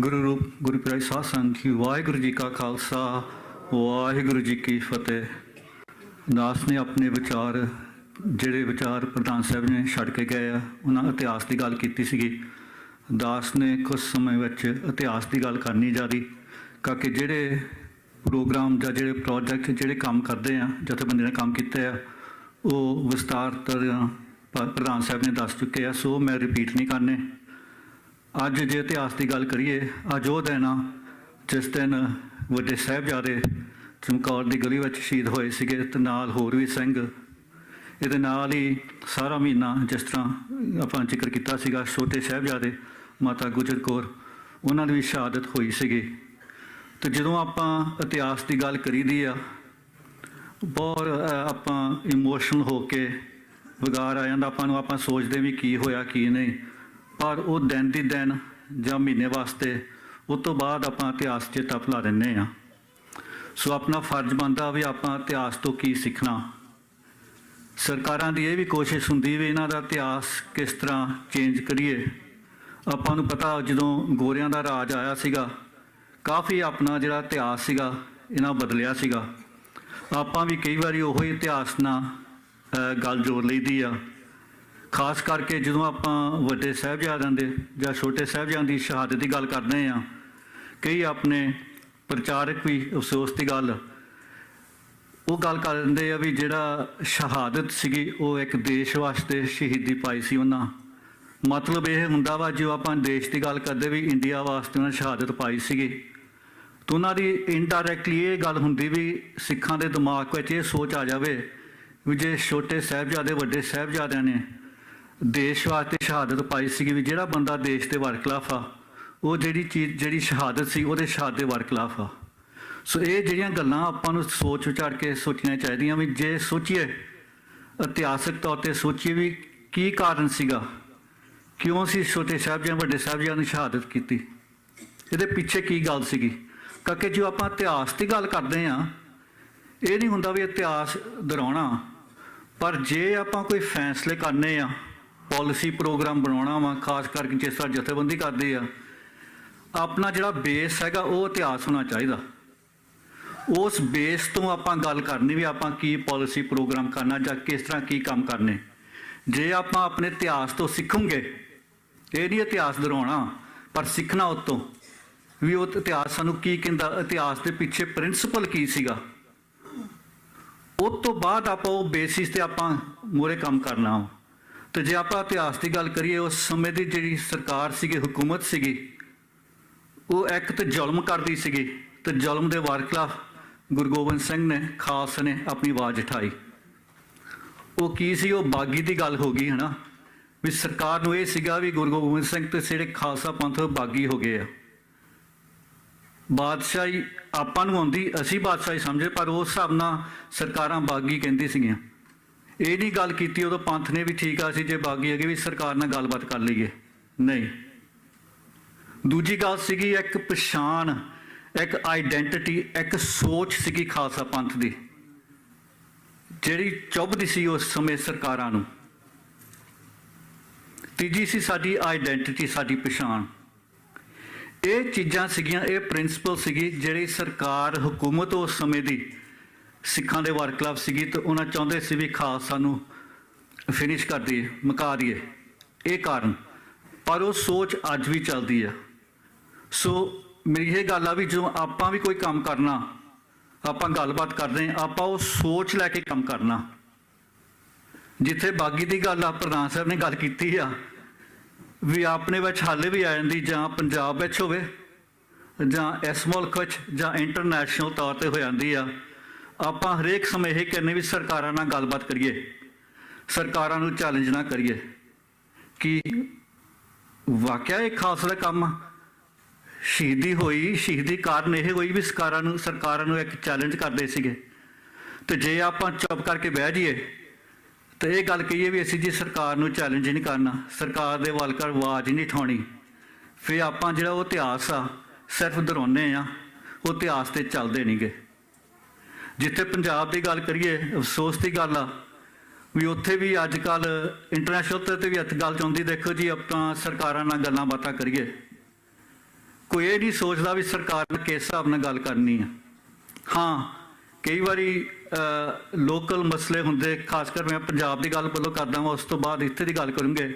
ਗੁਰੂ ਰੂਪ, ਗੁਰੂ ਪਿਆਰੀ ਸਾਧ ਸੰਗਤ ਜੀ, ਵਾਹਿਗੁਰੂ ਜੀ ਕਾ ਖਾਲਸਾ, ਵਾਹਿਗੁਰੂ ਜੀ ਕੀ ਫਤਿਹ। ਦਾਸ ਨੇ ਆਪਣੇ ਵਿਚਾਰ, ਜਿਹੜੇ ਵਿਚਾਰ ਪ੍ਰਧਾਨ ਸਾਹਿਬ ਨੇ ਛੱਡ ਕੇ ਗਏ ਆ, ਉਹਨਾਂ ਇਤਿਹਾਸ ਦੀ ਗੱਲ ਕੀਤੀ ਸੀਗੀ। ਦਾਸ ਨੇ ਕੁਝ ਸਮੇਂ ਵਿੱਚ ਇਤਿਹਾਸ ਦੀ ਗੱਲ ਕਰਨੀ ਜਾਰੀ ਕਿਉਂਕਿ ਜਿਹੜੇ ਪ੍ਰੋਗਰਾਮ ਜਾਂ ਜਿਹੜੇ ਪ੍ਰੋਜੈਕਟ ਜਿਹੜੇ ਕੰਮ ਕਰਦੇ ਆ, ਜਥੇਬੰਦੀ ਨੇ ਕੰਮ ਕੀਤੇ ਆ, ਉਹ ਵਿਸਤਾਰ ਤਰ੍ਹਾਂ ਪ- ਪ੍ਰਧਾਨ ਸਾਹਿਬ ਨੇ ਦੱਸ ਚੁੱਕੇ ਆ, ਸੋ ਮੈਂ ਰਿਪੀਟ ਨਹੀਂ ਕਰਨੇ। ਅੱਜ ਜੇ ਇਤਿਹਾਸ ਦੀ ਗੱਲ ਕਰੀਏ, ਅੱਜ ਉਹ ਦਿਨ ਆ ਜਿਸ ਦਿਨ ਵੱਡੇ ਸਾਹਿਬਜ਼ਾਦੇ ਚਮਕੌਰ ਦੀ ਗਲੀ ਵਿੱਚ ਸ਼ਹੀਦ ਹੋਏ ਸੀਗੇ ਤੇ ਨਾਲ ਹੋਰ ਵੀ ਸਿੰਘ। ਇਹਦੇ ਨਾਲ ਹੀ ਸਾਰਾ ਮਹੀਨਾ ਜਿਸ ਤਰ੍ਹਾਂ ਆਪਾਂ ਜ਼ਿਕਰ ਕੀਤਾ ਸੀਗਾ, ਛੋਟੇ ਸਾਹਿਬਜ਼ਾਦੇ ਮਾਤਾ ਗੁਜਰ ਕੌਰ, ਉਹਨਾਂ ਦੀ ਵੀ ਸ਼ਹਾਦਤ ਹੋਈ ਸੀਗੀ। ਤੇ ਜਦੋਂ ਆਪਾਂ ਇਤਿਹਾਸ ਦੀ ਗੱਲ ਕਰੀਦੀ ਆ, ਬਹੁਤ ਆਪਾਂ ਇਮੋਸ਼ਨਲ ਹੋ ਕੇ ਵਿਗਾਰ ਆ ਜਾਂਦਾ। ਆਪਾਂ ਨੂੰ ਆਪਾਂ ਸੋਚਦੇ ਵੀ ਕੀ ਹੋਇਆ, ਕੀ ਨਹੀਂ। ਪਰ ਉਹ ਦਿਨ ਦੀ ਦਿਨ ਜਾਂ ਮਹੀਨੇ ਵਾਸਤੇ ਉਸ ਤੋਂ ਬਾਅਦ ਆਪਾਂ ਇਤਿਹਾਸ 'ਚ ਭੁਲਾ ਦਿੰਨੇ ਆ ਸੋ ਆਪਣਾ ਫਰਜ਼ ਬਣਦਾ ਵੀ ਆਪਾਂ ਇਤਿਹਾਸ ਤੋਂ ਕੀ ਸਿੱਖਣਾ। ਸਰਕਾਰਾਂ ਦੀ ਇਹ ਵੀ ਕੋਸ਼ਿਸ਼ ਹੁੰਦੀ ਵੀ ਇਹਨਾਂ ਦਾ ਇਤਿਹਾਸ ਕਿਸ ਤਰ੍ਹਾਂ ਚੇਂਜ ਕਰੀਏ। ਆਪਾਂ ਨੂੰ ਪਤਾ ਜਦੋਂ ਗੋਰਿਆਂ ਦਾ ਰਾਜ ਆਇਆ ਸੀਗਾ ਕਾਫੀ ਆਪਣਾ ਜਿਹੜਾ ਇਤਿਹਾਸ ਸੀਗਾ ਇਹਨਾਂ ਬਦਲਿਆ ਸੀਗਾ। ਆਪਾਂ ਵੀ ਕਈ ਵਾਰੀ ਉਹੀ ਇਤਿਹਾਸ ਨਾਲ ਅ, ਗੱਲ ਜੋੜ ਲਈਦੀ ਆ। ਖਾਸ ਕਰਕੇ ਜਦੋਂ ਆਪਾਂ ਵੱਡੇ ਸਾਹਿਬਜ਼ਾਦਿਆਂ ਦੇ ਜਾਂ ਛੋਟੇ ਸਾਹਿਬਜ਼ਾਦਿਆਂ ਦੀ ਸ਼ਹਾਦਤ ਦੀ ਗੱਲ ਕਰਦੇ ਆ ਕਈ ਆਪਣੇ ਪ੍ਰਚਾਰਕ ਵੀ ਅਫਸੋਸ ਦੀ ਗੱਲ, ਉਹ ਗੱਲ ਕਰ ਦਿੰਦੇ ਆ ਵੀ ਜਿਹੜਾ ਸ਼ਹਾਦਤ ਸੀਗੀ, ਉਹ ਇੱਕ ਦੇਸ਼ ਵਾਸਤੇ ਸ਼ਹੀਦੀ ਪਾਈ ਸੀ ਉਹਨਾਂ। ਮਤਲਬ ਇਹ ਹੁੰਦਾ ਵਾ, ਜੋ ਆਪਾਂ ਦੇਸ਼ ਦੀ ਗੱਲ ਕਰਦੇ ਵੀ ਇੰਡੀਆ ਵਾਸਤੇ ਉਹਨਾਂ ਸ਼ਹਾਦਤ ਪਾਈ ਸੀਗੀ। ਤਾਂ ਉਹਨਾਂ ਦੀ ਇਨਡਾਇਰੈਕਟਲੀ ਇਹ ਗੱਲ ਹੁੰਦੀ ਵੀ ਸਿੱਖਾਂ ਦੇ ਦਿਮਾਗ ਵਿੱਚ ਇਹ ਸੋਚ ਆ ਜਾਵੇ ਵੀ ਜੇ ਛੋਟੇ ਸਾਹਿਬਜ਼ਾਦੇ ਵੱਡੇ ਸਾਹਿਬਜ਼ਾਦਿਆਂ ਨੇ ਦੇਸ਼ ਵਾਸਤੇ ਸ਼ਹਾਦਤ ਪਾਈ ਸੀਗੀ ਵੀ ਜਿਹੜਾ ਬੰਦਾ ਦੇਸ਼ ਦੇ ਵਰਖਲਾਫ ਆ, ਉਹ ਜਿਹੜੀ ਚੀਜ਼, ਜਿਹੜੀ ਸ਼ਹਾਦਤ ਸੀ, ਉਹਦੇ ਸ਼ਹਾਦਤ ਦੇ ਵਰਖਲਾਫ ਆ। ਸੋ ਇਹ ਜਿਹੜੀਆਂ ਗੱਲਾਂ ਆਪਾਂ ਨੂੰ ਸੋਚ ਵਿਚਾਰ ਕੇ ਸੋਚਣੀਆਂ ਚਾਹੀਦੀਆਂ ਵੀ ਜੇ ਸੋਚੀਏ, ਇਤਿਹਾਸਕ ਤੌਰ ਤੇ ਸੋਚੀਏ ਵੀ ਕੀ ਕਾਰਨ ਸੀਗਾ, ਕਿਉਂ ਸੀ ਛੋਟੇ ਸਾਹਿਬਜ਼ਾਦੇ ਵੱਡੇ ਸਾਹਿਬਜ਼ਾਦਿਆਂ ਨੂੰ ਸ਼ਹਾਦਤ ਕੀਤੀ, ਇਹਦੇ ਪਿੱਛੇ ਕੀ ਗੱਲ ਸੀਗੀ? ਕਿਉਂਕਿ ਜੋ, ਆਪਾਂ ਇਤਿਹਾਸ ਦੀ ਗੱਲ ਕਰਦੇ ਆ ਇਹ ਨਹੀਂ ਹੁੰਦਾ ਵੀ ਇਤਿਹਾਸ ਦੁਹਰਾਉਣਾ, ਪਰ ਜੇ ਆਪਾਂ ਕੋਈ ਫੈਸਲੇ ਕਰਨੇ ਆ ਪਾਲਿਸੀ ਪ੍ਰੋਗਰਾਮ ਬਣਾਉਣਾ ਵਾ, ਖਾਸ ਕਰਕੇ ਜਿਸ ਤਰ੍ਹਾਂ ਜਥੇਬੰਦੀ ਕਰਦੇ ਆ, ਆਪਣਾ ਜਿਹੜਾ ਬੇਸ ਹੈਗਾ ਉਹ ਇਤਿਹਾਸ ਹੋਣਾ ਚਾਹੀਦਾ। ਉਸ ਬੇਸ ਤੋਂ ਆਪਾਂ ਗੱਲ ਕਰਨੀ ਵੀ ਆਪਾਂ ਕੀ ਪਾਲਿਸੀ ਪ੍ਰੋਗਰਾਮ ਕਰਨਾ ਜਾਂ ਕਿਸ ਤਰ੍ਹਾਂ ਕੀ ਕੰਮ ਕਰਨੇ। ਜੇ ਆਪਾਂ ਆਪਣੇ ਇਤਿਹਾਸ ਤੋਂ ਸਿੱਖਾਂਗੇ, ਇਹ ਨਹੀਂ ਇਤਿਹਾਸ ਦੁਹਰਾਉਣਾ ਪਰ ਸਿੱਖਣਾ ਉਹ ਤੋਂ ਵੀ ਉਹ ਇਤਿਹਾਸ ਸਾਨੂੰ ਕੀ ਕਹਿੰਦਾ, ਇਤਿਹਾਸ ਦੇ ਪਿੱਛੇ ਪ੍ਰਿੰਸੀਪਲ ਕੀ ਸੀਗਾ। ਉਸ ਤੋਂ ਬਾਅਦ ਆਪਾਂ ਉਹ ਬੇਸਿਸ ਤੇ ਆਪਾਂ ਮੂਰੇ ਕੰਮ ਕਰਨਾ ਵਾ। ਤੇ ਜੇ ਆਪਾਂ ਇਤਿਹਾਸ ਦੀ ਗੱਲ ਕਰੀਏ, ਉਸ ਸਮੇਂ ਦੀ ਜਿਹੜੀ ਸਰਕਾਰ ਸੀਗੀ, ਹਕੂਮਤ ਸੀਗੀ, ਉਹ ਇੱਕ ਤੇ ਜ਼ੁਲਮ ਕਰਦੀ ਸੀਗੀ ਤੇ ਜ਼ੁਲਮ ਦੇ ਵਾਰ ਖਿਲਾਫ ਗੁਰੂ ਗੋਬਿੰਦ ਸਿੰਘ ਨੇ ਖਾਸ ਨੇ ਆਪਣੀ ਆਵਾਜ਼ ਉਠਾਈ। ਉਹ ਕੀ ਸੀ? ਉਹ ਬਾਗੀ ਦੀ ਗੱਲ ਹੋ ਗਈ, ਹਨਾ? ਵੀ ਸਰਕਾਰ ਨੂੰ ਇਹ ਸੀਗਾ ਵੀ ਗੁਰੂ ਗੋਬਿੰਦ ਸਿੰਘ ਤੇ ਜਿਹੜੇ ਖਾਲਸਾ ਪੰਥ ਬਾਗੀ ਹੋ ਗਏ ਆ। ਬਾਦਸ਼ਾਹੀ ਆਪਾਂ ਨੂੰ ਆਉਂਦੀ, ਅਸੀਂ ਬਾਦਸ਼ਾਹੀ ਸਮਝੇ, ਪਰ ਉਸ ਹਿਸਾਬ ਨਾਲ ਸਰਕਾਰਾਂ ਬਾਗੀ ਕਹਿੰਦੀ ਸੀਗੀਆਂ। ਇਹ ਨਹੀਂ ਗੱਲ ਕੀਤੀ, ਉਦੋਂ ਪੰਥ ਨੇ ਵੀ ਠੀਕ ਆ ਸੀ ਜੇ ਬਾਗੀ ਹੈਗੇ ਵੀ ਸਰਕਾਰ ਨਾਲ ਗੱਲਬਾਤ ਕਰ ਲਈਏ। ਨਹੀਂ। ਦੂਜੀ ਗੱਲ ਸੀਗੀ ਇੱਕ ਪਛਾਣ, ਇੱਕ ਆਇਡੈਂਟੀਟੀ ਇੱਕ ਸੋਚ ਸੀਗੀ ਖਾਲਸਾ ਪੰਥ ਦੀ। ਜਿਹੜੀ ਚੁੱਭਦੀ ਸੀ ਉਸ ਸਮੇਂ ਸਰਕਾਰਾਂ ਨੂੰ। ਤੀਜੀ ਸੀ ਸਾਡੀ ਆਇਡੈਂਟੀਟੀ ਸਾਡੀ ਪਛਾਣ। ਇਹ ਚੀਜ਼ਾਂ ਸੀਗੀਆਂ, ਇਹ ਪ੍ਰਿੰਸੀਪਲ ਸੀਗੀ ਜਿਹੜੀ ਸਰਕਾਰ, ਹਕੂਮਤ ਉਸ ਸਮੇਂ ਦੀ ਸਿੱਖਾਂ ਦੇ ਵਰਕਲਬ ਸੀਗੀ ਤੇ ਉਹਨਾਂ ਚਾਹੁੰਦੇ ਸੀ ਵੀ ਖਾਲਸਾ ਨੂੰ ਫਿਨਿਸ਼ ਕਰ ਦਈਏ, ਮੁਕਾ ਦਈਏ। ਇਹ ਕਾਰਨ। ਪਰ ਉਹ ਸੋਚ ਅੱਜ ਵੀ ਚੱਲਦੀ ਆ। ਸੋ ਮੇਰੀ ਇਹ ਗੱਲ ਆ ਵੀ ਜਦੋਂ ਆਪਾਂ ਵੀ ਕੋਈ ਕੰਮ ਕਰਨਾ, ਆਪਾਂ ਗੱਲਬਾਤ ਕਰਦੇ ਹਾਂ, ਆਪਾਂ ਉਹ ਸੋਚ ਲੈ ਕੇ ਕੰਮ ਕਰਨਾ। ਜਿੱਥੇ ਬਾਗੀ ਦੀ ਗੱਲ ਆ, ਪ੍ਰਧਾਨ ਸਾਹਿਬ ਨੇ ਗੱਲ ਕੀਤੀ ਆ, ਵੀ ਆਪਣੇ ਵਿੱਚ ਹਾਲੇ ਵੀ ਆ ਜਾਂਦੀ ਜਾਂ ਪੰਜਾਬ ਵਿੱਚ ਹੋਵੇ, ਜਾਂ ਇਸ ਮੁਲਕ ਵਿੱਚ, ਜਾਂ ਇੰਟਰਨੈਸ਼ਨਲ ਤੌਰ ਤੇ ਹੋ ਜਾਂਦੀ ਆ। ਆਪਾਂ ਹਰੇਕ ਸਮੇਂ ਇਹ ਕਹਿੰਦੇ ਵੀ ਸਰਕਾਰਾਂ ਨਾਲ ਗੱਲਬਾਤ ਕਰੀਏ, ਸਰਕਾਰਾਂ ਨੂੰ ਚੈਲੰਜ ਨਾ ਕਰੀਏ, ਕਿ ਵਾਕਿਆ ਇਹ ਖਾਸ ਦਾ ਕੰਮ ਸ਼ਹੀਦੀ ਹੋਈ, ਸ਼ਹੀਦੀ ਕਾਰਨ ਇਹ ਹੋਈ ਵੀ ਸਰਕਾਰਾਂ ਨੂੰ ਸਰਕਾਰਾਂ ਨੂੰ ਇੱਕ ਚੈਲੰਜ ਕਰਦੇ ਸੀਗੇ। ਤੇ ਜੇ ਆਪਾਂ ਚੁੱਪ ਕਰਕੇ ਬਹਿ ਜਾਈਏ, ਤੇ ਇਹ ਗੱਲ ਕਹੀਏ ਵੀ ਅਸੀਂ ਜੀ ਸਰਕਾਰ ਨੂੰ ਚੈਲੰਜ ਨਹੀਂ ਕਰਨਾ, ਸਰਕਾਰ ਦੇ ਵੱਲ ਕਰ ਆਵਾਜ਼ ਹੀ ਨਹੀਂ ਠਾਉਣੀ ਫਿਰ ਆਪਾਂ ਜਿਹੜਾ ਉਹ ਇਤਿਹਾਸ ਆ, ਸਿਰਫ ਦੁਹਰਾਉਂਦੇ ਆ ਉਹ ਇਤਿਹਾਸ ਤੇ ਚੱਲਦੇ ਨਹੀਂਗੇ ਜਿੱਥੇ ਪੰਜਾਬ ਦੀ ਗੱਲ ਕਰੀਏ, ਅਫਸੋਸ ਦੀ ਗੱਲ ਆ, ਵੀ ਉੱਥੇ ਵੀ ਅੱਜ ਕੱਲ ਇੰਟਰਨੈਸ਼ਨਲ ਤੇ ਵੀ ਹੱਥ ਗੱਲ ਚਾਹੁੰਦੀ ਦੇਖੋ ਜੀ ਆਪਾਂ ਸਰਕਾਰਾਂ ਨਾਲ ਗੱਲਾਂ ਬਾਤਾਂ ਕਰੀਏ। ਕੋਈ ਇਹ ਨਹੀਂ ਸੋਚਦਾ ਵੀ ਸਰਕਾਰ ਨੇ ਕਿਸ ਹਿਸਾਬ ਨਾਲ ਗੱਲ ਕਰਨੀ ਆ। ਹਾਂ, ਕਈ ਵਾਰੀ ਲੋਕਲ ਮਸਲੇ ਹੁੰਦੇ, ਖਾਸ ਕਰ ਮੈਂ ਪੰਜਾਬ ਦੀ ਗੱਲ ਵੱਲੋਂ ਕਰਦਾ ਹਾਂ ਉਸ ਤੋਂ ਬਾਅਦ ਇੱਥੇ ਦੀ ਗੱਲ ਕਰੂੰਗੇ।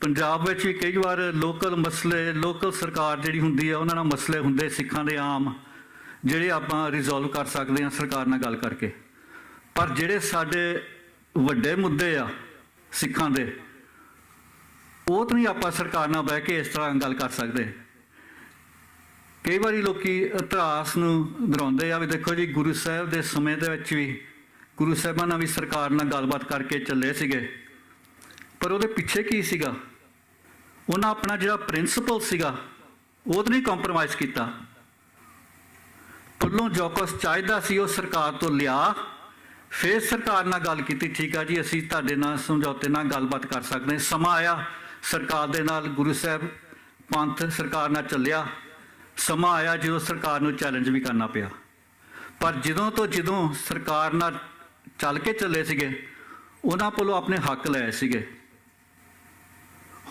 ਪੰਜਾਬ ਵਿੱਚ ਵੀ ਕਈ ਵਾਰ ਲੋਕਲ ਮਸਲੇ ਲੋਕਲ ਸਰਕਾਰ ਜਿਹੜੀ ਹੁੰਦੀ ਆ, ਉਹਨਾਂ ਨਾਲ ਮਸਲੇ ਹੁੰਦੇ ਸਿੱਖਾਂ ਦੇ ਆਮ। ਜਿਹੜੇ ਆਪਾਂ ਰਿਜ਼ੋਲਵ ਕਰ ਸਕਦੇ ਹਾਂ ਸਰਕਾਰ ਨਾਲ ਗੱਲ ਕਰਕੇ। ਪਰ ਜਿਹੜੇ ਸਾਡੇ ਵੱਡੇ ਮੁੱਦੇ ਆ ਸਿੱਖਾਂ ਦੇ, ਉਹ ਤਾਂ ਨਹੀਂ ਆਪਾਂ ਸਰਕਾਰ ਨਾਲ ਬਹਿ ਕੇ ਇਸ ਤਰ੍ਹਾਂ ਗੱਲ ਕਰ ਸਕਦੇ। ਕਈ ਵਾਰੀ ਲੋਕੀ ਇਤਿਹਾਸ ਨੂੰ ਦੁਹਰਾਉਂਦੇ ਆ ਵੀ ਦੇਖੋ ਜੀ, ਗੁਰੂ ਸਾਹਿਬ ਦੇ ਸਮੇਂ ਦੇ ਵਿੱਚ ਵੀ, ਗੁਰੂ ਸਾਹਿਬਾਂ ਨਾਲ ਵੀ ਸਰਕਾਰ ਨਾਲ ਗੱਲਬਾਤ ਕਰਕੇ ਚੱਲੇ ਸੀਗੇ। ਪਰ ਉਹਦੇ ਪਿੱਛੇ ਕੀ ਸੀਗਾ? ਉਹਨਾਂ ਆਪਣਾ ਜਿਹੜਾ ਪ੍ਰਿੰਸੀਪਲ ਸੀਗਾ, ਉਹ ਤਾਂ ਨਹੀਂ ਕੰਪਰੋਮਾਈਜ਼ ਕੀਤਾ। ਪੁੱਲੋਂ ਜੋ ਕੁਛ ਚਾਹੀਦਾ ਸੀ ਉਹ ਸਰਕਾਰ ਤੋਂ ਲਿਆ। ਫਿਰ ਸਰਕਾਰ ਨਾਲ ਗੱਲ ਕੀਤੀ, ਠੀਕ ਆ ਜੀ, ਅਸੀਂ ਤੁਹਾਡੇ ਨਾਲ ਸਮਝੌਤੇ ਨਾਲ ਗੱਲਬਾਤ ਕਰ ਸਕਦੇ ਸਮਾਂ ਆਇਆ, ਸਰਕਾਰ ਦੇ ਨਾਲ ਗੁਰੂ ਸਾਹਿਬ ਪੰਥ ਸਰਕਾਰ ਨਾਲ ਚੱਲਿਆ। ਸਮਾਂ ਆਇਆ ਜਦੋਂ ਸਰਕਾਰ ਨੂੰ ਚੈਲੰਜ ਵੀ ਕਰਨਾ ਪਿਆ। ਪਰ ਜਦੋਂ ਤੋਂ ਜਦੋਂ ਸਰਕਾਰ ਨਾਲ ਚੱਲ ਕੇ ਚੱਲੇ ਸੀਗੇ, ਉਹਨਾਂ ਕੋਲੋਂ ਆਪਣੇ ਹੱਕ ਲਏ ਸੀਗੇ।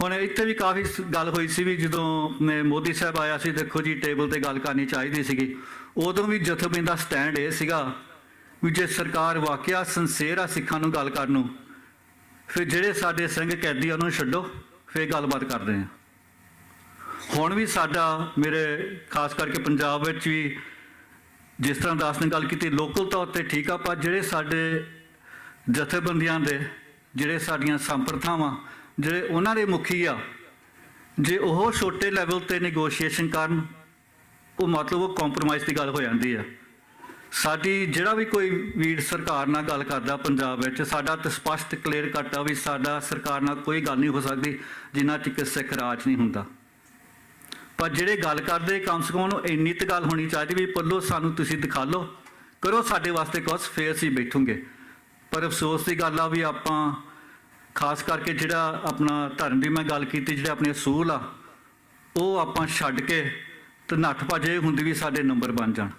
ਹੁਣ ਇੱਥੇ ਵੀ ਕਾਫੀ ਗੱਲ ਹੋਈ ਸੀ ਵੀ ਜਦੋਂ ਨੇ ਮੋਦੀ ਸਾਹਿਬ ਆਇਆ ਸੀ, ਦੇਖੋ ਜੀ, ਟੇਬਲ ਤੇ ਗੱਲ ਕਰਨੀ ਚਾਹੀਦੀ ਸੀਗੀ। ਉਦੋਂ ਵੀ ਜਥੇਬੰਦੀ ਦਾ ਸਟੈਂਡ ਇਹ ਸੀਗਾ ਵੀ ਜੇ ਸਰਕਾਰ ਵਾਕਿਆ ਸੰਸੇਰ ਆ ਸਿੱਖਾਂ ਨੂੰ ਗੱਲ ਕਰਨ ਨੂੰ, ਫਿਰ ਜਿਹੜੇ ਸਾਡੇ ਸਿੰਘ ਕੈਦੀ ਆ ਉਹਨਾਂ ਨੂੰ ਛੱਡੋ, ਫਿਰ ਗੱਲਬਾਤ ਕਰਦੇ ਆ। ਹੁਣ ਵੀ ਸਾਡਾ ਮੇਰੇ ਖਾਸ ਕਰਕੇ ਪੰਜਾਬ ਵਿੱਚ ਵੀ ਜਿਸ ਤਰ੍ਹਾਂ ਦਾਸ ਨੇ ਗੱਲ ਕੀਤੀ ਲੋਕਲ ਤੌਰ ਤੇ ਠੀਕ ਆ, ਪਰ ਜਿਹੜੇ ਸਾਡੇ ਜਥੇਬੰਦੀਆਂ ਦੇ, ਜਿਹੜੇ ਸਾਡੀਆਂ ਸੰਪਰਥਾਵਾਂ, ਜਿਹੜੇ ਉਹਨਾਂ ਦੇ ਮੁਖੀ ਆ, ਜੇ ਉਹ ਛੋਟੇ ਲੈਵਲ ਤੇ ਨੈਗੋਸ਼ੀਏਸ਼ਨ ਕਰਨ ਉਹ ਮਤਲਬ ਉਹ ਕੰਪਰੋਮਾਈਜ਼ ਦੀ ਗੱਲ ਹੋ ਜਾਂਦੀ ਆ। ਸਾਡੀ ਜਿਹੜਾ ਵੀ ਕੋਈ ਵੀਰ ਸਰਕਾਰ ਨਾਲ ਗੱਲ ਕਰਦਾ ਪੰਜਾਬ ਵਿੱਚ, ਸਾਡਾ ਤਾਂ ਸਪਸ਼ਟ ਕਲੀਅਰ ਕੱਟ ਆ ਵੀ ਸਾਡਾ ਸਰਕਾਰ ਨਾਲ ਕੋਈ ਗੱਲ ਨਹੀਂ ਹੋ ਸਕਦੀ, ਜਿੰਨਾ ਚਿਰ ਸਿੱਖ ਰਾਜ ਨਹੀਂ ਹੁੰਦਾ। ਪਰ ਜਿਹੜੇ ਗੱਲ ਕਰਦੇ, ਕਮ ਸੇ ਕਮ ਉਹਨੂੰ ਇੰਨੀ ਤੇ ਗੱਲ ਹੋਣੀ ਚਾਹੀਦੀ ਵੀ ਪੱਲੋ ਸਾਨੂੰ ਤੁਸੀਂ ਦਿਖਾ ਲਓ, ਕਰੋ ਸਾਡੇ ਵਾਸਤੇ ਕੁਛ, ਫੇਰ ਅਸੀਂ ਬੈਠੂਗੇ। ਪਰ ਅਫਸੋਸ ਦੀ ਗੱਲ ਆ ਵੀ ਆਪਾਂ, ਖਾਸ ਕਰਕੇ ਜਿਹੜਾ ਆਪਣਾ ਧਰਮ ਦੀ ਮੈਂ ਗੱਲ ਕੀਤੀ, ਜਿਹੜੇ ਆਪਣੇ ਅਸੂਲ ਆ, ਉਹ ਆਪਾਂ ਛੱਡ ਕੇ ਤੇ ਨੱਠ ਭੱਜੇ ਹੁੰਦੀ ਵੀ ਸਾਡੇ ਨੰਬਰ ਬਣ ਜਾਣ।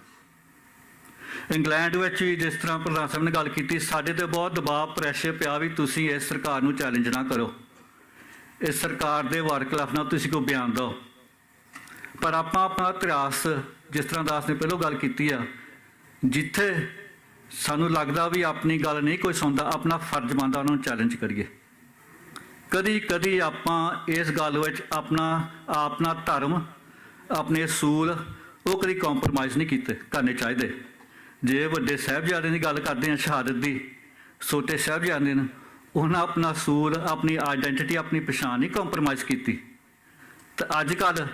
ਇੰਗਲੈਂਡ ਵਿੱਚ ਵੀ ਜਿਸ ਤਰ੍ਹਾਂ ਪ੍ਰਧਾਨ ਸਾਹਿਬ ਨੇ ਗੱਲ ਕੀਤੀ, ਸਾਡੇ ਤੇ ਬਹੁਤ ਦਬਾਅ ਪ੍ਰੈਸ਼ਰ ਪਿਆ ਵੀ ਤੁਸੀਂ ਇਸ ਸਰਕਾਰ ਨੂੰ ਚੈਲੰਜ ਨਾ ਕਰੋ। ਇਸ ਸਰਕਾਰ ਦੇ ਵਾਰਕਲਾਫ ਨਾਲ ਤੁਸੀਂ ਕੋਈ ਬਿਆਨ ਦਿਓ। ਪਰ ਆਪਾਂ ਆਪਣਾ ਇਤਿਹਾਸ ਜਿਸ ਤਰ੍ਹਾਂ ਦਾਸ ਨੇ ਪਹਿਲਾਂ ਗੱਲ ਕੀਤੀ ਆ, ਜਿੱਥੇ ਸਾਨੂੰ ਲੱਗਦਾ ਵੀ ਆਪਣੀ ਗੱਲ ਨਹੀਂ ਕੋਈ ਸੁਣਦਾ, ਆਪਣਾ ਫਰਜ਼ ਬਣਦਾ ਉਹਨਾਂ ਨੂੰ ਚੈਲੰਜ ਕਰੀਏ। ਕਦੀ ਕਦੀ ਆਪਾਂ ਇਸ ਗੱਲ ਵਿੱਚ ਆਪਣਾ ਆਪਣਾ ਧਰਮ ਆਪਣੇ ਅਸੂਲ ਉਹ ਕਦੀ ਕੰਪਰੋਮਾਈਜ਼ ਨਹੀਂ ਕੀਤੇ, ਕਰਨੇ ਚਾਹੀਦੇ। ਜੇ ਵੱਡੇ ਸਾਹਿਬਜ਼ਾਦਿਆਂ ਦੀ ਗੱਲ ਕਰਦੇ ਆ ਸ਼ਹਾਦਤ ਦੀ, ਛੋਟੇ ਸਾਹਿਬਜ਼ਾਦੇ ਨੇ, ਉਹਨਾਂ ਆਪਣਾ ਅਸੂਲ, ਆਪਣੀ ਆਇਡੈਂਟੀਟੀ ਆਪਣੀ ਪਛਾਣ ਨਹੀਂ ਕੰਪਰੋਮਾਈਜ਼ ਕੀਤੀ। ਤਾਂ ਅੱਜ ਕੱਲ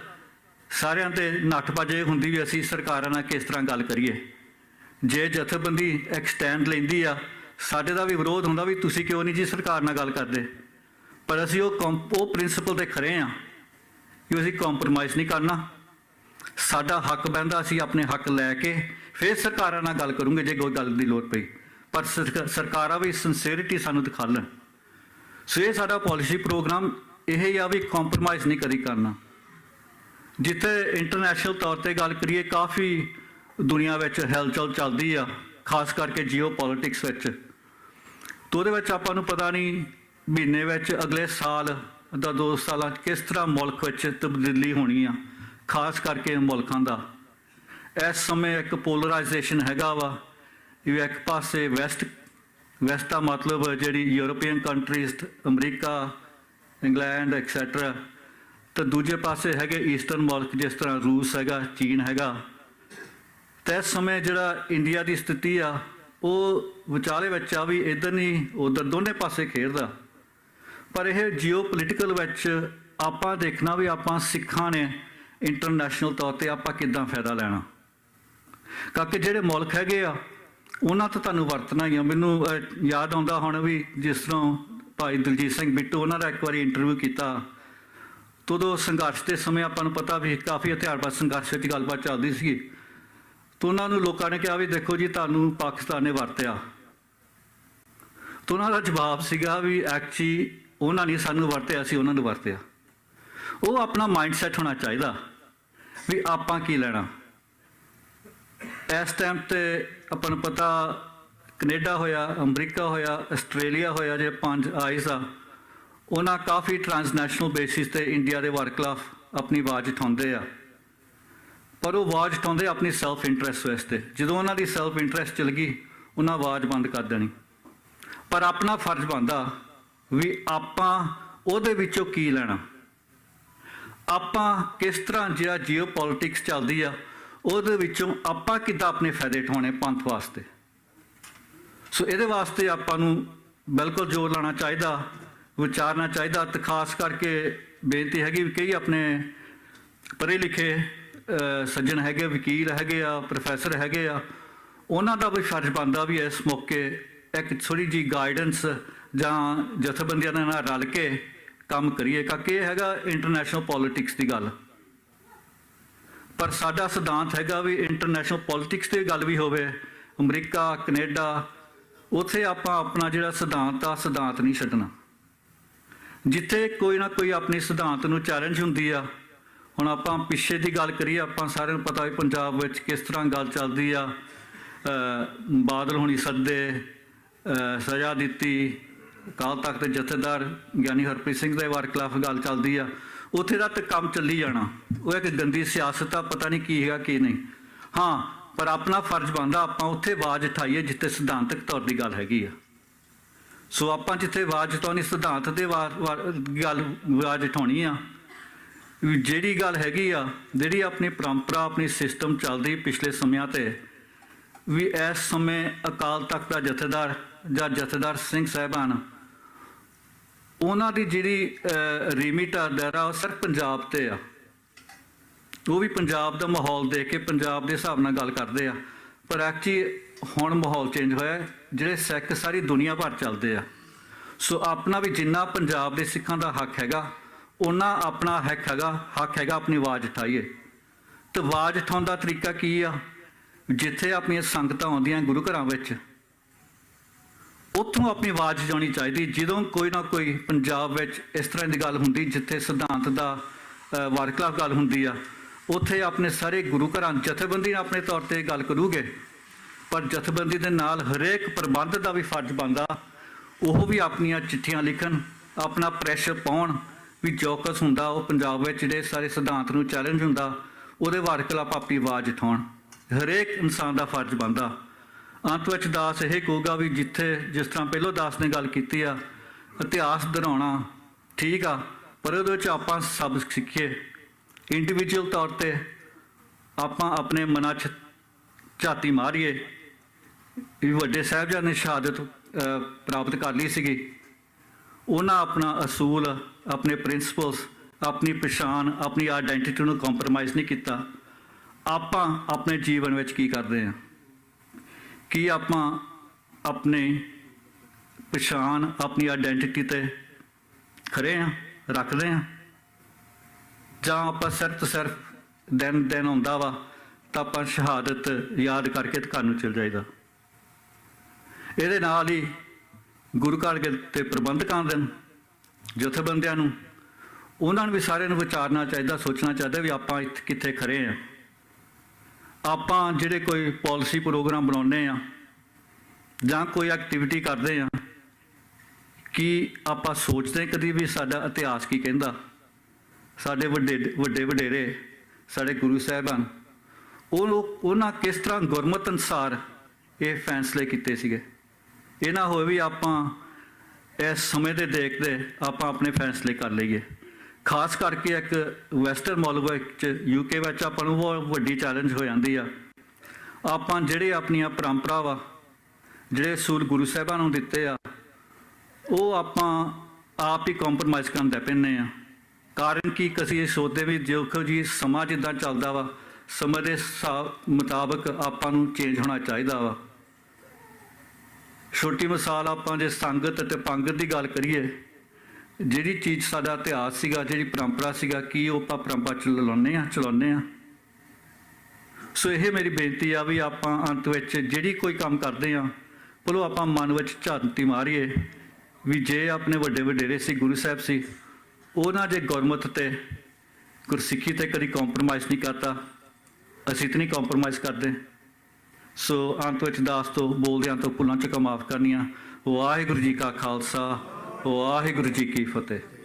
ਸਾਰਿਆਂ ਤੇ ਨੱਠ ਭੱਜੇ ਹੁੰਦੀ ਵੀ ਅਸੀਂ ਸਰਕਾਰਾਂ ਨਾਲ ਕਿਸ ਤਰ੍ਹਾਂ ਗੱਲ ਕਰੀਏ। ਜੇ ਜਥੇਬੰਦੀ ਐਕਸਟੈਂਡ ਲੈਂਦੀ ਆ, ਸਾਡੇ ਦਾ ਵੀ ਵਿਰੋਧ ਹੁੰਦਾ ਵੀ ਤੁਸੀਂ ਕਿਉਂ ਨਹੀਂ ਜੀ ਸਰਕਾਰ ਨਾਲ ਗੱਲ ਕਰਦੇ? ਪਰ ਅਸੀਂ ਉਹ ਕੰਪ- ਉਹ ਪ੍ਰਿੰਸੀਪਲ ਤੇ ਖਰੇ ਆ ਕਿ ਅਸੀਂ ਕੰਪਰੋਮਾਈਜ਼ ਨਹੀਂ ਕਰਨਾ। ਸਾਡਾ ਹੱਕ ਬੰਦਾ ਅਸੀਂ ਆਪਣੇ ਹੱਕ ਲੈ ਕੇ ਫਿਰ ਸਰਕਾਰਾਂ ਨਾਲ ਗੱਲ ਕਰੂੰਗੇ ਜੇ ਕੋਈ ਗੱਲ ਦੀ ਲੋੜ ਪਈ। ਪਰ ਸਰਕਾਰਾਂ ਵੀ ਸਿੰਸੀਅਰਿਟੀ ਸਾਨੂੰ ਦਿਖਾਲਣ ਸੋ ਇਹ ਸਾਡਾ ਪਾਲਿਸੀ ਪ੍ਰੋਗਰਾਮ ਇਹ ਹੀ ਆ ਵੀ ਕੰਪਰੋਮਾਈਜ਼ ਨਹੀਂ ਕਦੀ ਕਰਨਾ। ਜਿੱਥੇ ਇੰਟਰਨੈਸ਼ਨਲ ਤੌਰ ਤੇ ਗੱਲ ਕਰੀਏ, ਕਾਫੀ ਦੁਨੀਆ ਵਿੱਚ ਹਲਚਲ ਚੱਲਦੀ ਆ, ਖਾਸ ਕਰਕੇ ਜੀਓ ਪੋਲਿਟਿਕਸ ਵਿੱਚ। ਤੋਂ ਉਹਦੇ ਵਿੱਚ ਆਪਾਂ ਨੂੰ ਪਤਾ ਨਹੀਂ ਮਹੀਨੇ ਵਿੱਚ ਅਗਲੇ ਸਾਲ ਦਾ, ਦੋ ਸਾਲਾਂ ਕਿਸ ਤਰ੍ਹਾਂ ਮੁਲਕ ਵਿੱਚ ਤਬਦੀਲੀ ਹੋਣੀ ਆ। ਖਾਸ ਕਰਕੇ ਮੁਲਕਾਂ ਦਾ। ਇਸ ਸਮੇਂ ਇੱਕ ਪੋਲਰਾਈਜੇਸ਼ਨ ਹੈਗਾ ਵਾ ਇਹ ਇੱਕ ਪਾਸੇ ਵੈਸਟ ਵੈਸਟ ਦਾ ਮਤਲਬ ਜਿਹੜੀ European countries America, England etcetera ਤੇ ਦੂਜੇ ਪਾਸੇ ਹੈਗੇ ਈਸਟਰਨ ਮੁਲਕ, ਜਿਸ ਤਰ੍ਹਾਂ ਰੂਸ ਹੈਗਾ, ਚੀਨ ਹੈਗਾ। ਤੇ ਇਸ ਸਮੇਂ ਜਿਹੜਾ ਇੰਡੀਆ ਦੀ ਸਥਿਤੀ ਆ, ਉਹ ਵਿਚਾਲੇ ਵਿੱਚ ਆ ਵੀ ਇਧਰ ਨਹੀਂ, ਉਧਰ ਦੋਨੇ ਪਾਸੇ ਖੇਡਦਾ। ਪਰ ਇਹ ਜੀਓਪੋਲਿਟੀਕਲ ਵਿੱਚ ਆਪਾਂ ਦੇਖਣਾ ਵੀ ਆਪਾਂ ਸਿੱਖਾਂ ਨੇ ਇੰਟਰਨੈਸ਼ਨਲ ਤੌਰ ਤੇ ਆਪਾਂ ਕਿੱਦਾਂ ਫਾਇਦਾ ਲੈਣਾ? ਕਿਉਂਕਿ ਜਿਹੜੇ ਮੁਲਕ ਹੈਗੇ ਆ, ਉਹਨਾਂ ਤੋਂ ਤੁਹਾਨੂੰ ਵਰਤਣਾ ਹੀ ਆ। ਮੈਨੂੰ ਯਾਦ ਆਉਂਦਾ ਹੁਣ ਵੀ ਜਿਸ ਤਰ੍ਹਾਂ ਭਾਈ ਦਲਜੀਤ ਸਿੰਘ ਬਿੱਟੂ, ਉਹਨਾਂ ਦਾ ਇੱਕ ਵਾਰੀ ਇੰਟਰਵਿਊ ਕੀਤਾ। ਤਾਂ ਉਦੋਂ ਸੰਘਰਸ਼ ਦੇ ਸਮੇਂ ਆਪਾਂ ਨੂੰ ਪਤਾ ਵੀ ਕਾਫੀ ਹਥਿਆਰਬੰਦ ਸੰਘਰਸ਼ ਦੀ ਗੱਲਬਾਤ ਚੱਲਦੀ ਸੀ ਤਾਂ ਉਹਨਾਂ ਨੂੰ ਲੋਕਾਂ ਨੇ ਕਿਹਾ ਵੀ ਦੇਖੋ ਜੀ, ਤੁਹਾਨੂੰ ਪਾਕਿਸਤਾਨ ਨੇ ਵਰਤਿਆ। ਤਾਂ ਉਹਨਾਂ ਦਾ ਜਵਾਬ ਸੀਗਾ ਵੀ ਐਕਚੁਅਲੀ ਉਹਨਾਂ ਨੇ ਸਾਨੂੰ ਵਰਤਿਆ ਸੀ ਉਹਨਾਂ ਨੂੰ ਵਰਤਿਆ। ਉਹ ਆਪਣਾ ਮਾਈਂਡਸੈਟ ਹੋਣਾ ਚਾਹੀਦਾ ਵੀ ਆਪਾਂ ਕੀ ਲੈਣਾ। ਇਸ ਟਾਈਮ ਤੇ ਆਪਾਂ ਨੂੰ ਪਤਾ ਕੈਨੇਡਾ ਹੋਇਆ, ਅਮਰੀਕਾ ਹੋਇਆ, ਆਸਟ੍ਰੇਲੀਆ ਹੋਇਆ ਜੇ ਪੰਜ ਆਈਸ ਆ, ਉਹਨਾਂ ਕਾਫੀ ਟ੍ਰਾਂਸਨੈਸ਼ਨਲ ਬੇਸਿਸ ਤੇ ਇੰਡੀਆ ਦੇ ਵਰਕਲਾਫ ਆਪਣੀ ਆਵਾਜ਼ ਉਠਾਉਂਦੇ ਆ। ਪਰ ਉਹ ਆਵਾਜ਼ ਉਠਾਉਂਦੇ ਆਪਣੀ ਸੈਲਫ ਇੰਟਰਸਟ ਵਾਸਤੇ। ਜਦੋਂ ਉਹਨਾਂ ਦੀ ਸੈਲਫ ਇੰਟਰਸਟ ਚਲ ਗਈ, ਉਹਨਾਂ ਆਵਾਜ਼ ਬੰਦ ਕਰ ਦੇਣੀ। ਪਰ ਆਪਣਾ ਫਰਜ਼ ਬਣਦਾ ਵੀ ਆਪਾਂ ਉਹਦੇ ਵਿੱਚੋਂ ਕੀ ਲੈਣਾ। ਆਪਾਂ ਕਿਸ ਤਰ੍ਹਾਂ ਜਿਹੜਾ ਜੀਓ ਪੋਲਿਟਿਕਸ ਚੱਲਦੀ ਆ, ਉਹਦੇ ਵਿੱਚੋਂ ਆਪਾਂ ਕਿੱਦਾਂ ਆਪਣੇ ਫਾਇਦੇ ਉਠਾਉਣੇ ਪੰਥ ਵਾਸਤੇ? ਸੋ ਇਹਦੇ ਵਾਸਤੇ ਆਪਾਂ ਨੂੰ ਬਿਲਕੁਲ ਜ਼ੋਰ ਲਾਣਾ ਚਾਹੀਦਾ, ਵਿਚਾਰਨਾ ਚਾਹੀਦਾ, ਤੇ ਖਾਸ ਕਰਕੇ ਬੇਨਤੀ ਹੈਗੀ ਵੀ ਕਈ ਆਪਣੇ ਪੜ੍ਹੇ ਲਿਖੇ ਸੱਜਣ ਹੈਗੇ, ਵਕੀਲ ਹੈਗੇ ਆ ਪ੍ਰੋਫੈਸਰ ਹੈਗੇ ਆ, ਉਹਨਾਂ ਦਾ ਵੀ ਫਰਜ਼ ਬਣਦਾ ਵੀ ਇਸ ਮੌਕੇ ਇੱਕ ਥੋੜੀ ਜੀ ਗਾਈਡੈਂਸ ਜਾਂ ਜਥੇਬੰਦੀਆਂ ਦੇ ਨਾਲ ਰਲ ਕੇ ਕੰਮ ਕਰੀਏ ਕਿਉਂਕਿ ਇਹ ਹੈਗਾ ਇੰਟਰਨੈਸ਼ਨਲ ਪੋਲਿਟਿਕਸ ਦੀ ਗੱਲ। ਪਰ ਸਾਡਾ ਸਿਧਾਂਤ ਹੈਗਾ ਵੀ ਇੰਟਰਨੈਸ਼ਨਲ ਪੋਲਿਟਿਕਸ ਦੀ ਗੱਲ ਵੀ ਹੋਵੇ। ਅਮਰੀਕਾ, ਕੈਨੇਡਾ, ਉੱਥੇ ਆਪਾਂ ਆਪਣਾ ਜਿਹੜਾ ਸਿਧਾਂਤ ਆ, ਸਿਧਾਂਤ ਨਹੀਂ ਛੱਡਣਾ। ਜਿੱਥੇ ਕੋਈ ਨਾ ਕੋਈ ਆਪਣੇ ਸਿਧਾਂਤ ਨੂੰ ਚੈਲੰਜ ਹੁੰਦੀ ਆ। ਹੁਣ ਆਪਾਂ ਪਿੱਛੇ ਦੀ ਗੱਲ ਕਰੀਏ, ਆਪਾਂ ਸਾਰਿਆਂ ਨੂੰ ਪਤਾ ਵੀ ਪੰਜਾਬ ਵਿੱਚ ਕਿਸ ਤਰ੍ਹਾਂ ਗੱਲ ਚੱਲਦੀ ਆ। ਬਾਦਲ ਹੁਣੀ ਸੱਦੇ ਸਜ਼ਾ ਦਿੱਤੀ। ਅਕਾਲ ਤਖਤ ਦੇ ਜਥੇਦਾਰ ਗਿਆਨੀ ਹਰਪ੍ਰੀਤ ਸਿੰਘ ਦੇ ਵਾਰ ਖਿਲਾਫ ਗੱਲ ਚੱਲਦੀ ਆ। ਉੱਥੇ ਦਾ ਤੇ ਕੰਮ ਚੱਲੀ ਜਾਣਾ। ਉਹ ਇੱਕ ਗੰਦੀ ਸਿਆਸਤ ਆ, ਪਤਾ ਨਹੀਂ ਕੀ ਹੈਗਾ, ਕੀ ਨਹੀਂ। ਹਾਂ, ਪਰ ਆਪਣਾ ਫਰਜ਼ ਬਣਦਾ, ਆਪਾਂ ਉੱਥੇ ਆਵਾਜ਼ ਉਠਾਈਏ ਜਿੱਥੇ ਸਿਧਾਂਤਕ ਤੌਰ ਦੀ ਗੱਲ ਹੈਗੀ ਆ। ਸੋ ਆਪਾਂ ਜਿੱਥੇ ਆਵਾਜ਼ ਉਠਾਉਣੀ, ਸਿਧਾਂਤ ਦੇ ਵਾ- ਵਾ- ਗੱਲ, ਆਵਾਜ਼ ਉਠਾਉਣੀ ਆ। ਵੀ ਜਿਹੜੀ ਗੱਲ ਹੈਗੀ ਆ, ਜਿਹੜੀ ਆਪਣੀ ਪਰੰਪਰਾ, ਆਪਣੀ ਸਿਸਟਮ ਚੱਲਦੀ ਪਿਛਲੇ ਸਮਿਆਂ ਤੇ, ਵੀ ਇਸ ਸਮੇਂ ਅਕਾਲ ਤਖਤ ਦਾ ਜਥੇਦਾਰ ਜਾਂ ਜਥੇਦਾਰ ਸਿੰਘ ਸਾਹਿਬਾਨ ਉਹਨਾਂ ਦੀ ਜਿਹੜੀ ਰੀਮਿਟ ਆ ਦਾਇਰਾ ਉਹ ਸਿਰਫ ਪੰਜਾਬ ਤੇ ਆ। ਉਹ ਵੀ ਪੰਜਾਬ ਦਾ ਮਾਹੌਲ ਦੇਖ ਕੇ ਪੰਜਾਬ ਦੇ ਹਿਸਾਬ ਨਾਲ ਗੱਲ ਕਰਦੇ ਆ। ਪਰ ਐਕਚੁਅਲੀ ਹੁਣ ਮਾਹੌਲ ਚੇਂਜ ਹੋਇਆ ਜਿਹੜੇ ਸਿੱਖ ਸਾਰੀ ਦੁਨੀਆ ਭਰ ਚੱਲਦੇ ਆ। ਸੋ ਆਪਣਾ ਵੀ ਜਿੰਨਾ ਪੰਜਾਬ ਦੇ ਸਿੱਖਾਂ ਦਾ ਹੱਕ ਹੈਗਾ ਉਹਨਾਂ ਆਪਣਾ ਹੱਕ ਹੈਗਾ ਹੱਕ ਹੈਗਾ ਆਪਣੀ ਆਵਾਜ਼ ਉਠਾਈਏ। ਤੇ ਆਵਾਜ਼ ਉਠਾਉਣ ਦਾ ਤਰੀਕਾ ਕੀ ਆ? ਜਿੱਥੇ ਆਪਣੀਆਂ ਸੰਗਤਾਂ ਆਉਂਦੀਆਂ ਗੁਰੂ ਘਰਾਂ ਵਿੱਚ ਉੱਥੋਂ ਆਪਣੀ ਆਵਾਜ਼ ਜਾਣੀ ਚਾਹੀਦੀ। ਜਦੋਂ ਕੋਈ ਨਾ ਕੋਈ ਪੰਜਾਬ ਵਿੱਚ ਇਸ ਤਰ੍ਹਾਂ ਦੀ ਗੱਲ ਹੁੰਦੀ, ਜਿੱਥੇ ਸਿਧਾਂਤ ਦਾ ਵਾਰਕਲਾਪ ਗੱਲ ਹੁੰਦੀ ਆ, ਉੱਥੇ ਆਪਣੇ ਸਾਰੇ ਗੁਰੂ ਘਰਾਂ ਜਥੇਬੰਦੀ ਆਪਣੇ ਤੌਰ ਤੇ ਗੱਲ ਕਰੂਗੇ। ਪਰ ਜਥੇਬੰਦੀ ਦੇ ਨਾਲ ਹਰੇਕ ਪ੍ਰਬੰਧ ਦਾ ਵੀ ਫਰਜ਼ ਬਣਦਾ। ਉਹ ਵੀ ਆਪਣੀਆਂ ਚਿੱਠੀਆਂ ਲਿਖਣ, ਆਪਣਾ ਪ੍ਰੈਸ਼ਰ ਪਾਉਣ ਵੀ ਜੋ ਹੁੰਦਾ, ਉਹ ਪੰਜਾਬ ਵਿੱਚ ਜਿਹੜੇ ਸਾਰੇ ਸਿਧਾਂਤ ਨੂੰ ਚੈਲੰਜ ਹੁੰਦਾ, ਉਹਦੇ ਵਾਰਕਲਾਪ ਆਪਣੀ ਆਵਾਜ਼ ਉਠਾਉਣ। ਹਰੇਕ ਇਨਸਾਨ ਦਾ ਫਰਜ਼ ਬਣਦਾ। ਅੰਤ ਵਿੱਚ ਦਾਸ ਇਹ ਕਹੂਗਾ ਵੀ ਜਿੱਥੇ ਜਿਸ ਤਰ੍ਹਾਂ ਪਹਿਲੋਂ ਦਾਸ ਨੇ ਗੱਲ ਕੀਤੀ ਆ, ਇਤਿਹਾਸ ਦੁਹਰਾਉਣਾ ਠੀਕ ਆ, ਪਰ ਉਹਦੇ ਵਿੱਚ ਆਪਾਂ ਸਭ ਸਿੱਖੀਏ। ਇੰਡੀਵਿਜੂਅਲ ਤੌਰ ਤੇ ਆਪਾਂ ਆਪਣੇ ਮਨਾਂ 'ਚ ਝਾਤੀ ਮਾਰੀਏ। ਵੀ ਵੱਡੇ ਸਾਹਿਬਜ਼ਾਦੇ ਨੇ ਸ਼ਹਾਦਤ ਪ੍ਰਾਪਤ ਕਰ ਲਈ ਸੀਗੀ। ਉਹਨਾਂ ਆਪਣਾ ਅਸੂਲ, ਆਪਣੇ ਪ੍ਰਿੰਸੀਪਲਸ ਆਪਣੀ ਪਛਾਣ, ਆਪਣੀ ਆਇਡੈਂਟੀਟੀ ਨੂੰ ਕੰਪਰੋਮਾਈਜ਼ ਨਹੀਂ ਕੀਤਾ। ਆਪਾਂ ਆਪਣੇ ਜੀਵਨ ਵਿੱਚ ਕੀ ਕਰਦੇ ਹਾਂ ਕੀ ਆਪਾਂ ਆਪਣੇ ਪਛਾਣ, ਆਪਣੀ ਆਇਡੈਂਟੀਟੀ ਤੇ ਖਰੇ ਆ, ਰੱਖਦੇ ਆ? ਜਾਂ ਆਪਾਂ ਸਿਰਫ ਸਿਰਫ ਦਿਨ ਦਿਨ ਹੁੰਦਾ ਵਾ, ਤਾਂ ਆਪਾਂ ਸ਼ਹਾਦਤ ਯਾਦ ਕਰਕੇ ਤੇ ਘਰ ਨੂੰ ਚਲ ਜਾਈਦਾ। ਇਹਦੇ ਨਾਲ ਹੀ ਗੁਰੂ ਘਰ ਦੇ ਤੇ ਪ੍ਰਬੰਧਕਾਂ ਦੇ ਜਥੇਬੰਦੀਆਂ ਨੂੰ। ਉਹਨਾਂ ਨੂੰ ਵੀ ਸਾਰਿਆਂ ਨੂੰ ਵਿਚਾਰਨਾ ਚਾਹੀਦਾ, ਸੋਚਣਾ ਚਾਹੀਦਾ ਵੀ ਆਪਾਂ ਇੱਥੇ ਕਿੱਥੇ ਖੜੇ ਆ। ਆਪਾਂ ਜਿਹੜੇ ਕੋਈ ਪਾਲਿਸੀ ਪ੍ਰੋਗਰਾਮ ਬਣਾਉਂਦੇ ਆ ਜਾਂ ਕੋਈ ਐਕਟੀਵਿਟੀ ਕਰਦੇ ਆ ਕਿ ਆਪਾਂ ਸੋਚਦੇ ਕਦੀ ਵੀ ਸਾਡਾ ਇਤਿਹਾਸ ਕੀ ਕਹਿੰਦਾ? ਸਾਡੇ ਵੱਡੇ ਵੱਡੇ ਵਡੇਰੇ, ਸਾਡੇ ਗੁਰੂ ਸਾਹਿਬਾਨ, ਉਹ ਲੋਕ, ਉਹਨਾਂ ਕਿਸ ਤਰ੍ਹਾਂ ਗੁਰਮਤ ਅਨਸਾਰ ਇਹ ਫੈਸਲੇ ਕੀਤੇ ਸੀਗੇ? ਇਹ ਨਾ ਹੋਵੇ ਵੀ ਆਪਾਂ ਇਸ ਸਮੇਂ ਦੇ ਦੇਖਦੇ, ਆਪਾਂ ਆਪਣੇ ਫੈਸਲੇ ਕਰ ਲਈਏ। ਖਾਸ ਕਰਕੇ ਇੱਕ ਵੈਸਟਰਨ ਮਾਲ ਵਿੱਚ ਯੂਕੇ ਵਿੱਚ ਆਪਾਂ ਨੂੰ ਬਹੁਤ ਵੱਡੀ ਚੈਲੰਜ ਹੋ ਜਾਂਦੀ ਆ। ਆਪਾਂ ਜਿਹੜੇ ਆਪਣੀਆਂ ਪਰੰਪਰਾ ਵਾ ਜਿਹੜੇ ਸੂਲ ਗੁਰੂ ਸਾਹਿਬਾਂ ਨੂੰ ਦਿੱਤੇ ਆ, ਉਹ ਆਪਾਂ ਆਪ ਹੀ ਕੰਪਰੋਮਾਈਜ਼ ਕਰਨ ਦੇ ਪੈਂਦੇ ਆ। ਕਾਰਨ ਕੀ ਅਸੀਂ ਇਹ ਸੋਚਦੇ ਵੀ ਦੇਖੋ ਜੀ, ਸਮਾਂ ਜਿੱਦਾਂ ਚੱਲਦਾ ਵਾ, ਸਮੇਂ ਦੇ ਹਿਸਾਬ ਮੁਤਾਬਕ ਆਪਾਂ ਨੂੰ ਚੇਂਜ ਹੋਣਾ ਚਾਹੀਦਾ ਵਾ। ਛੋਟੀ ਮਿਸਾਲ ਆਪਾਂ ਜੇ ਸੰਗਤ ਅਤੇ ਪੰਗਤ ਦੀ ਗੱਲ ਕਰੀਏ ਜਿਹੜੀ ਚੀਜ਼ ਸਾਡਾ ਇਤਿਹਾਸ ਸੀਗਾ, ਜਿਹੜੀ ਪਰੰਪਰਾ ਸੀਗਾ, ਕੀ ਉਹ ਆਪਾਂ ਪਰੰਪਰਾ ਚਲਾਉਂਦੇ ਆ ਚਲਾਉਂਦੇ ਆ ਸੋ ਇਹ ਮੇਰੀ ਬੇਨਤੀ ਆ ਵੀ ਆਪਾਂ ਅੰਤ ਵਿੱਚ ਜਿਹੜੀ ਕੋਈ ਕੰਮ ਕਰਦੇ ਆ ਭਲੋ ਆਪਾਂ ਮਨ ਵਿੱਚ ਝਾਂਤੀ ਮਾਰੀਏ ਵੀ ਜੇ ਆਪਣੇ ਵੱਡੇ ਵਡੇਰੇ ਸੀ, ਗੁਰੂ ਸਾਹਿਬ ਸੀ, ਉਹਨਾਂ ਦੇ ਗੁਰਮਤ ਤੇ, ਗੁਰਸਿੱਖੀ ਤੇ ਕਦੀ ਕੰਪਰੋਮਾਈਜ਼ ਨਹੀਂ ਕਰਤਾ। ਅਸੀਂ ਤਾਂ ਨਹੀਂ ਕੰਪਰੋਮਾਈਜ਼ ਕਰਦੇ। ਸੋ ਅੰਤ ਵਿੱਚ ਦਾਸ ਤੋਂ, ਬੋਲਦਿਆਂ ਤੋਂ ਭੁੱਲਾਂ ਚੁੱਕਾ ਮਾਫ ਕਰਨੀਆਂ। ਵਾਹਿਗੁਰੂ ਜੀ ਕਾ ਖਾਲਸਾ। ਵਾਹਿਗੁਰੂ ਜੀ ਕੀ ਫਤਿਹ।